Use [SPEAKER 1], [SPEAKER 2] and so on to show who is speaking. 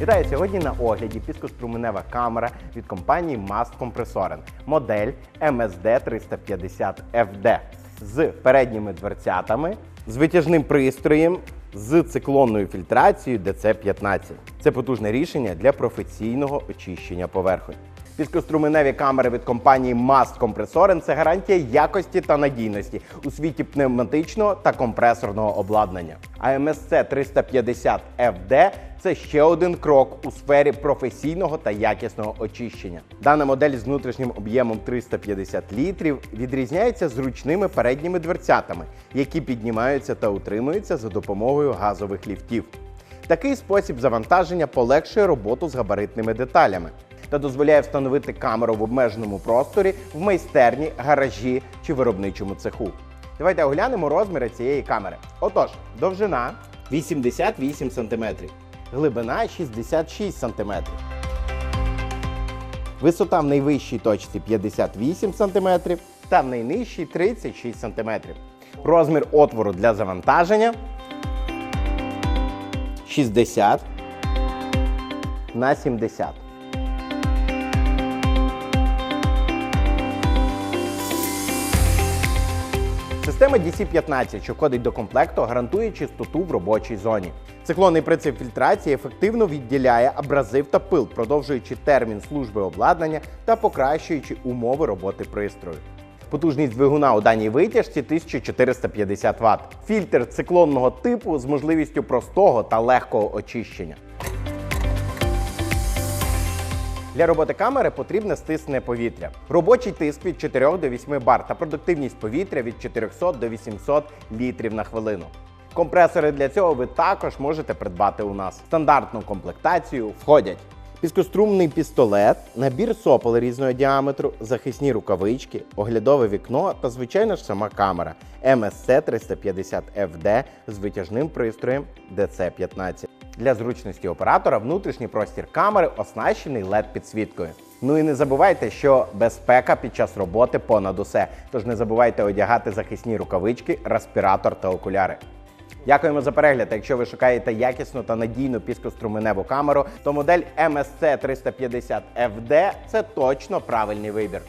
[SPEAKER 1] Вітаю сьогодні на огляді піскоструменева камера від компанії Mast Compressoren, модель MSD 350 FD з передніми дверцятами, з витяжним пристроєм, з циклонною фільтрацією DC-15. Це потужне рішення для професійного очищення поверхонь. Піскоструменеві камери від компанії Mast Compressoren – це гарантія якості та надійності у світі пневматичного та компресорного обладнання. А MSC 350 FD – це ще один крок у сфері професійного та якісного очищення. Дана модель з внутрішнім об'ємом 350 літрів відрізняється зручними передніми дверцятами, які піднімаються та утримуються за допомогою газових ліфтів. Такий спосіб завантаження полегшує роботу з габаритними деталями та дозволяє встановити камеру в обмеженому просторі в майстерні, гаражі чи виробничому цеху. Давайте оглянемо розміри цієї камери. Отож, довжина 88 см, глибина 66 см. Висота в найвищій точці 58 см та в найнижчій 36 см. Розмір отвору для завантаження 60 на 70. Система DC-15, що входить до комплекту, гарантує чистоту в робочій зоні. Циклонний принцип фільтрації ефективно відділяє абразив та пил, продовжуючи термін служби обладнання та покращуючи умови роботи пристрою. Потужність двигуна у даній витяжці 1450 Вт. Фільтр циклонного типу з можливістю простого та легкого очищення. Для роботи камери потрібне стисне повітря. Робочий тиск від 4 до 8 бар та продуктивність повітря від 400 до 800 літрів на хвилину. Компресори для цього ви також можете придбати у нас. Стандартну комплектацію входять піскострумний пістолет, набір сопел різного діаметру, захисні рукавички, оглядове вікно та, звичайно ж, сама камера MSC 350 FD з витяжним пристроєм DC-15. Для зручності оператора внутрішній простір камери оснащений led підсвіткою. Ну і не забувайте, що безпека під час роботи понад усе. Тож не забувайте одягати захисні рукавички, респіратор та окуляри. Дякуємо за перегляд. Якщо ви шукаєте якісну та надійну піскоструменеву камеру, то модель MSC 350 FD – це точно правильний вибір.